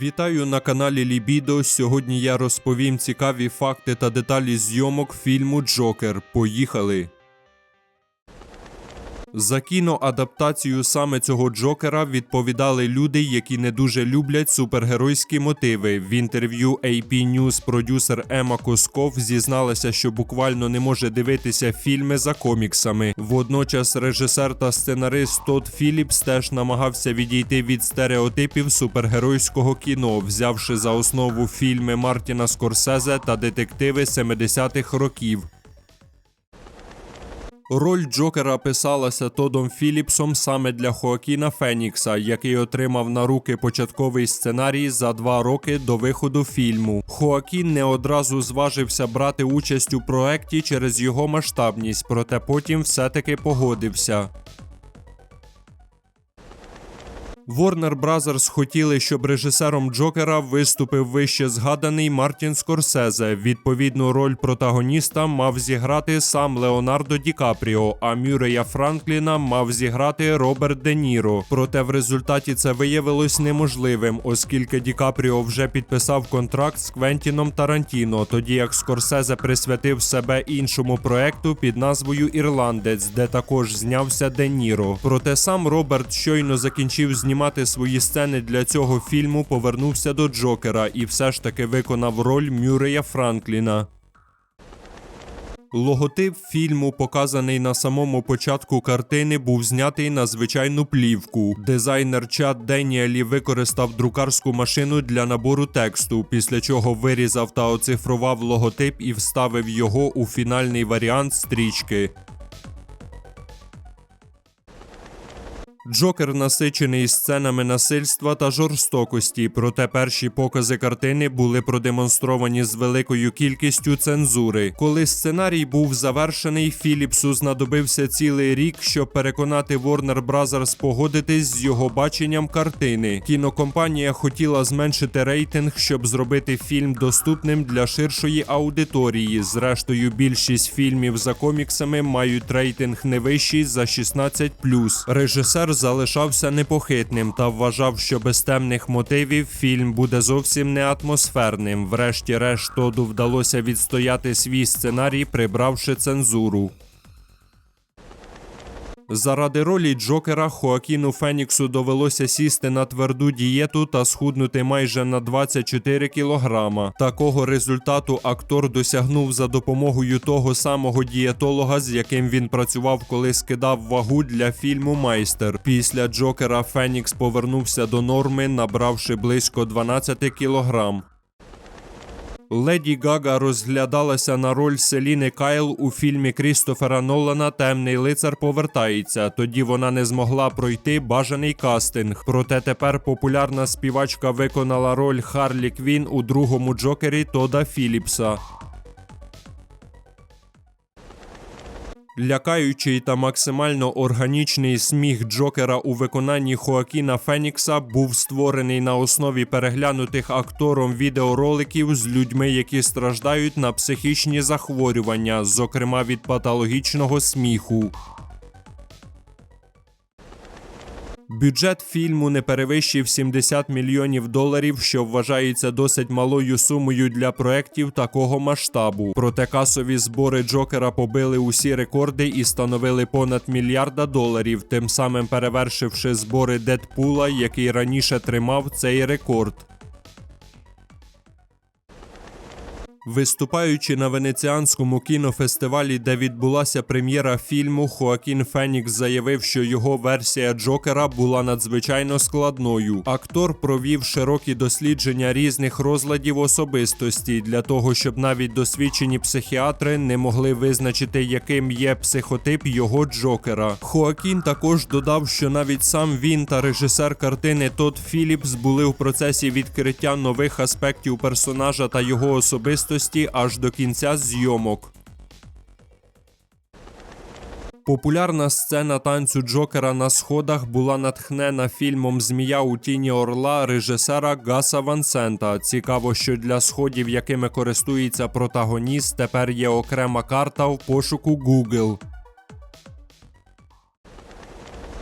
Вітаю на каналі Лібідо. Сьогодні я розповім цікаві факти та деталі зйомок фільму Джокер. Поїхали! За кіноадаптацію саме цього Джокера відповідали люди, які не дуже люблять супергеройські мотиви. В інтерв'ю AP News продюсер Ема Косков зізналася, що буквально не може дивитися фільми за коміксами. Водночас режисер та сценарист Тодд Філіпс теж намагався відійти від стереотипів супергеройського кіно, взявши за основу фільми Мартіна Скорсезе та детективи 70-х років. Роль Джокера писалася Тодом Філіпсом саме для Хоакіна Фенікса, який отримав на руки початковий сценарій за два роки до виходу фільму. Хоакін не одразу зважився брати участь у проекті через його масштабність, проте потім все-таки погодився. Warner Brothers хотіли, щоб режисером Джокера виступив вище згаданий Мартін Скорсезе. Відповідну роль протагоніста мав зіграти сам Леонардо Ді Капріо, а Мюрея Франкліна мав зіграти Роберт Де Ніро. Проте в результаті це виявилось неможливим, оскільки Ді Капріо вже підписав контракт з Квентіном Тарантіно, тоді як Скорсезе присвятив себе іншому проекту під назвою Ірландець, де також знявся Де Ніро. Проте сам Роберт щойно закінчив знімати свої сцени для цього фільму, повернувся до Джокера і все ж таки виконав роль Мюрея Франкліна. Логотип фільму, показаний на самому початку картини, був знятий на звичайну плівку. Дизайнер Чад Деніелі використав друкарську машину для набору тексту, після чого вирізав та оцифрував логотип і вставив його у фінальний варіант стрічки. Джокер насичений сценами насильства та жорстокості, проте перші покази картини були продемонстровані з великою кількістю цензури. Коли сценарій був завершений, Філіпсу знадобився цілий рік, щоб переконати Warner Brothers погодитись з його баченням картини. Кінокомпанія хотіла зменшити рейтинг, щоб зробити фільм доступним для ширшої аудиторії. Зрештою, більшість фільмів за коміксами мають рейтинг не вищий за 16+. Режисер залишався непохитним та вважав, що без темних мотивів фільм буде зовсім не атмосферним. Врешті-решт Тоду вдалося відстояти свій сценарій, прибравши цензуру. Заради ролі Джокера Хоакіну Феніксу довелося сісти на тверду дієту та схуднути майже на 24 кілограма. Такого результату актор досягнув за допомогою того самого дієтолога, з яким він працював, коли скидав вагу для фільму Майстер. Після Джокера Фенікс повернувся до норми, набравши близько 12 кілограм. Леді Гага розглядалася на роль Селіни Кайл у фільмі Крістофера Нолана Темний лицар повертається. Тоді вона не змогла пройти бажаний кастинг. Проте тепер популярна співачка виконала роль Харлі Квін у другому Джокері Тода Філіпса. Лякаючий та максимально органічний сміх Джокера у виконанні Хоакіна Фенікса був створений на основі переглянутих актором відеороликів з людьми, які страждають на психічні захворювання, зокрема від патологічного сміху. Бюджет фільму не перевищив 70 мільйонів доларів, що вважається досить малою сумою для проєктів такого масштабу. Проте касові збори Джокера побили усі рекорди і становили понад мільярда доларів, тим самим перевершивши збори Дедпула, який раніше тримав цей рекорд. Виступаючи на венеціанському кінофестивалі, де відбулася прем'єра фільму, Хоакін Фенікс заявив, що його версія Джокера була надзвичайно складною. Актор провів широкі дослідження різних розладів особистості для того, щоб навіть досвідчені психіатри не могли визначити, яким є психотип його Джокера. Хоакін також додав, що навіть сам він та режисер картини Тодд Філіпс були в процесі відкриття нових аспектів персонажа та його особистості аж до кінця зйомок. Популярна сцена танцю Джокера на сходах була натхнена фільмом Змія у тіні орла режисера Гаса Вансента. Цікаво, що для сходів, якими користується протагоніст, тепер є окрема карта в пошуку Google.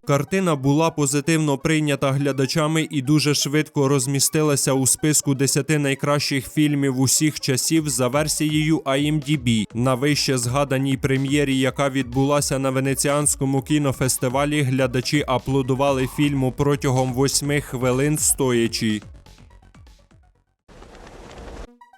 Картина була позитивно прийнята глядачами і дуже швидко розмістилася у списку 10 найкращих фільмів усіх часів за версією IMDb. На вище згаданій прем'єрі, яка відбулася на венеціанському кінофестивалі, глядачі аплодували фільму протягом 8 хвилин стоячи.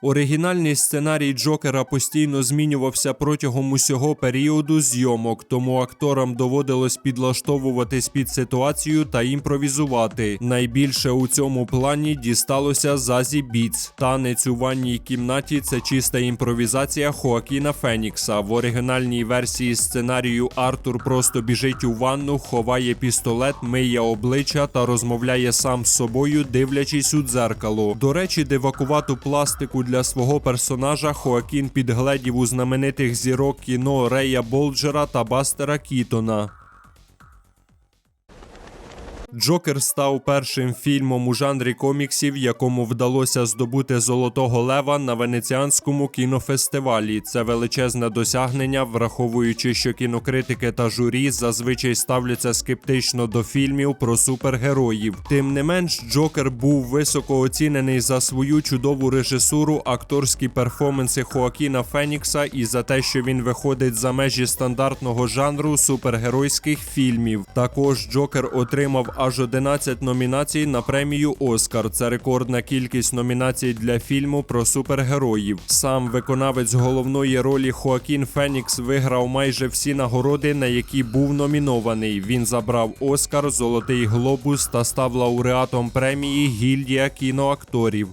Оригінальний сценарій Джокера постійно змінювався протягом усього періоду зйомок, тому акторам доводилось підлаштовуватись під ситуацію та імпровізувати. Найбільше у цьому плані дісталося Зазі Біц. Танець у ванній кімнаті це чиста імпровізація Хоакіна Фенікса. В оригінальній версії сценарію Артур просто біжить у ванну, ховає пістолет, миє обличчя та розмовляє сам з собою, дивлячись у дзеркало. До речі, дивакувату пластику для свого персонажа Хоакін підгледів у знаменитих зірок кіно Рея Болджера та Бастера Кітона. Джокер став першим фільмом у жанрі коміксів, якому вдалося здобути Золотого Лева на венеціанському кінофестивалі. Це величезне досягнення, враховуючи, що кінокритики та журі зазвичай ставляться скептично до фільмів про супергероїв. Тим не менш, Джокер був високо оцінений за свою чудову режисуру, акторські перформанси Хоакіна Фенікса і за те, що він виходить за межі стандартного жанру супергеройських фільмів. Також Джокер отримав аж 11 номінацій на премію Оскар. Це рекордна кількість номінацій для фільму про супергероїв. Сам виконавець головної ролі Хоакін Фенікс виграв майже всі нагороди, на які був номінований. Він забрав Оскар, Золотий Глобус та став лауреатом премії Гільдія кіноакторів.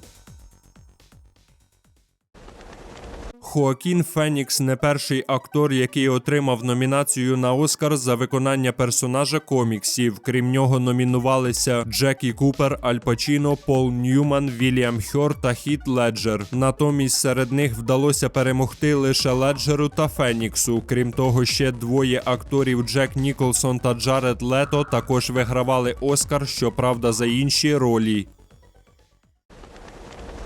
Хоакін Фенікс не перший актор, який отримав номінацію на Оскар за виконання персонажа коміксів. Крім нього номінувалися Джекі Купер, Аль Пачіно, Пол Ньюман, Вільям Хьор та Хіт Леджер. Натомість серед них вдалося перемогти лише Леджеру та Феніксу. Крім того, ще двоє акторів Джек Ніколсон та Джаред Лето також вигравали Оскар, щоправда, за інші ролі.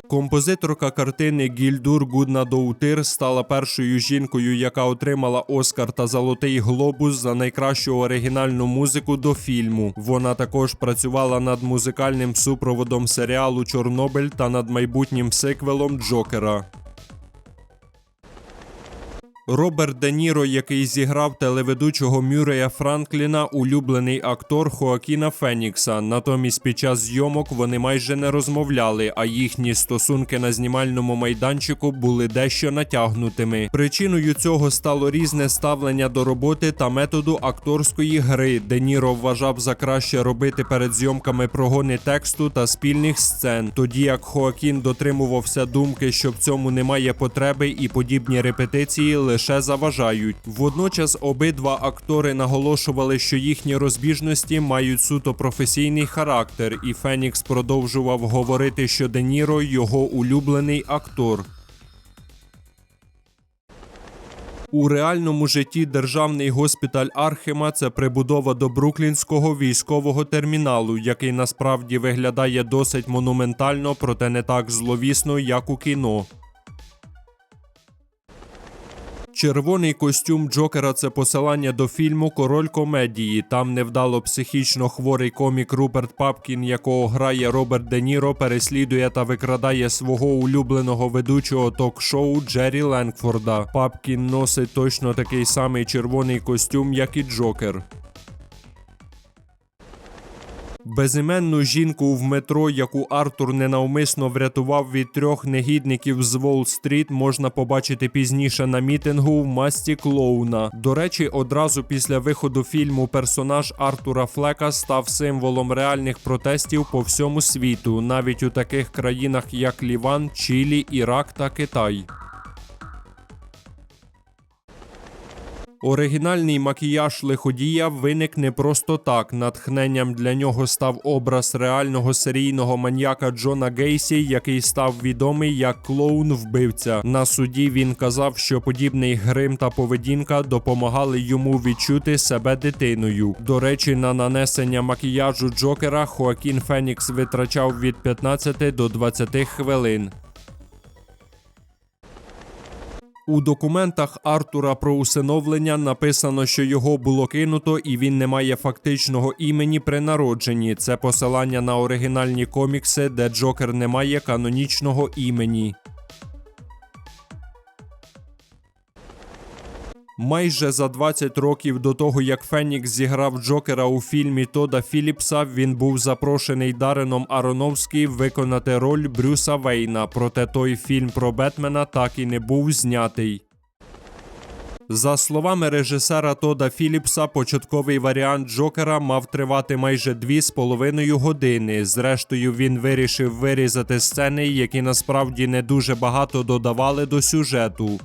Композиторка картини Гільдур Гудна Доутир стала першою жінкою, яка отримала Оскар та Золотий Глобус за найкращу оригінальну музику до фільму. Вона також працювала над музикальним супроводом серіалу Чорнобиль та над майбутнім сиквелом Джокера. Роберт Де Ніро, який зіграв телеведучого Мюрея Франкліна, улюблений актор Хоакіна Фенікса. Натомість під час зйомок вони майже не розмовляли, а їхні стосунки на знімальному майданчику були дещо натягнутими. Причиною цього стало різне ставлення до роботи та методу акторської гри. Де Ніро вважав за краще робити перед зйомками прогони тексту та спільних сцен, тоді як Хоакін дотримувався думки, що в цьому немає потреби, і подібні репетиції лише заважають. Водночас обидва актори наголошували, що їхні розбіжності мають суто професійний характер, і Фенікс продовжував говорити, що Де Ніро його улюблений актор. У реальному житті державний госпіталь Архема це прибудова до Бруклінського військового терміналу, який насправді виглядає досить монументально, проте не так зловісно, як у кіно. Червоний костюм Джокера це посилання до фільму Король комедії. Там невдало психічно хворий комік Руперт Папкін, якого грає Роберт Де Ніро, переслідує та викрадає свого улюбленого ведучого ток-шоу Джері Ленгфорда. Папкін носить точно такий самий червоний костюм, як і Джокер. Безіменну жінку в метро, яку Артур ненавмисно врятував від трьох негідників з Волл-стріт, можна побачити пізніше на мітингу в масті клоуна. До речі, одразу після виходу фільму персонаж Артура Флека став символом реальних протестів по всьому світу, навіть у таких країнах, як Ліван, Чилі, Ірак та Китай. Оригінальний макіяж лиходія виник не просто так. Натхненням для нього став образ реального серійного маньяка Джона Гейсі, який став відомий як клоун-вбивця. На суді він казав, що подібний грим та поведінка допомагали йому відчути себе дитиною. До речі, на нанесення макіяжу Джокера Хоакін Фенікс витрачав від 15 до 20 хвилин. У документах Артура про усиновлення написано, що його було кинуто і він не має фактичного імені при народженні. Це посилання на оригінальні комікси, де Джокер не має канонічного імені. Майже за 20 років до того, як Фенікс зіграв Джокера у фільмі Тода Філіпса, він був запрошений Дареном Ароновський виконати роль Брюса Вейна, проте той фільм про Бетмена так і не був знятий. За словами режисера Тода Філіпса, початковий варіант Джокера мав тривати майже дві з половиною години. Зрештою, він вирішив вирізати сцени, які насправді не дуже багато додавали до сюжету.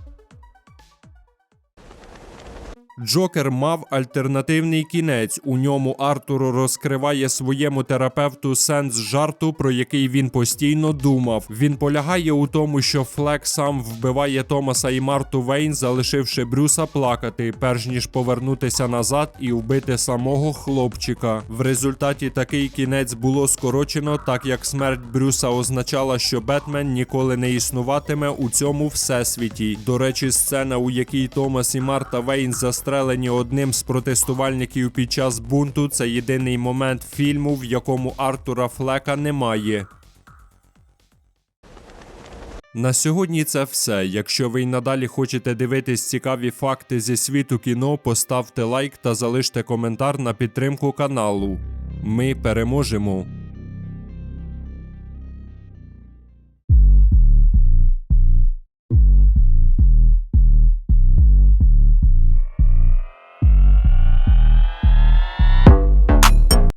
Джокер мав альтернативний кінець. У ньому Артур розкриває своєму терапевту сенс жарту, про який він постійно думав. Він полягає у тому, що Флек сам вбиває Томаса і Марту Вейн, залишивши Брюса плакати, перш ніж повернутися назад і вбити самого хлопчика. В результаті такий кінець було скорочено, так як смерть Брюса означала, що Бетмен ніколи не існуватиме у цьому всесвіті. До речі, сцена, у якій Томас і Марта Вейн застрелені одним з протестувальників під час бунту, це єдиний момент фільму, в якому Артура Флека немає. На сьогодні це все. Якщо ви й надалі хочете дивитись цікаві факти зі світу кіно, поставте лайк та залиште коментар на підтримку каналу. Ми переможемо!